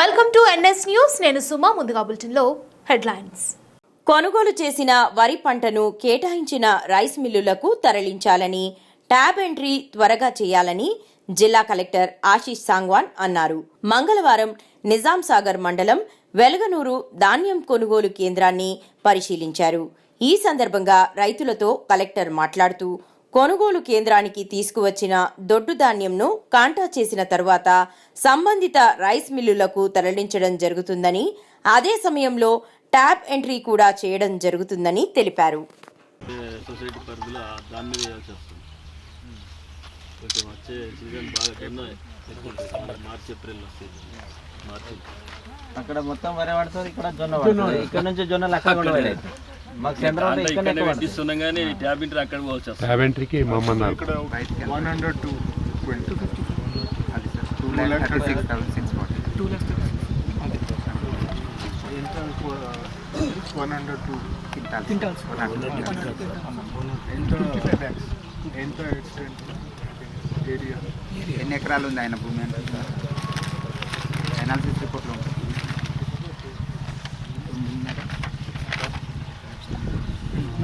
Welcome to NS news నేను సుమా ముందుగా బులెటిన్లో హెడ్లైన్స్. కొనుగోలు చేసిన వరి పంటను కేటాయించిన రైస్ మిల్లులకు తరలించాలని ట్యాబ్ ఎంట్రీ త్వరగా చేయాలని జిల్లా కలెక్టర్ ఆశీష్ సాంగ్వాన్ అన్నారు. మంగళవారం నిజాం సాగర్ మండలం వెలగనూరు ధాన్యం కొనుగోలు కేంద్రాన్ని పరిశీలించారు. ఈ సందర్భంగా రైతులతో కలెక్టర్ మాట్లాడుతూ కొనుగోలు కేంద్రానికి తీసుకువచ్చిన దొడ్డు ధాన్యంను కాంటా చేసిన తరువాత సంబంధిత రైస్ మిల్లులకు తరలించడం జరుగుతుందని అదే సమయంలో ట్యాప్ ఎంట్రీ కూడా చేయడం జరుగుతుందని తెలిపారు. సొసైటీ పరిధిలో దాని మీద వేయాల్సి వస్తుంది. కొంచెం వచ్చే సీజన్ బాగా టైంలో ఎక్కువ ఉంటుంది. మనకి మార్చి ఏప్రిల్ వస్తుంది మార్చి. అక్కడ మొత్తం వరి పడుతుంది ఇక్కడ జొన్న పడుతుంది. ఇక్కడ నుంచి జొన్నలు అక్కడ. ఇక్కడనే. పెట్టిస్తున్నాం కానీ ట్యాబ్ అక్కడ వన్ హండ్రెడ్ టూ ట్వంటీ అది sir two lakh thirty six thousand six forty one hundred two ఎంత ఎంత ఏరియా ఎన్ని ఎకరాలు ఉంది ఆయన భూమి? అంటే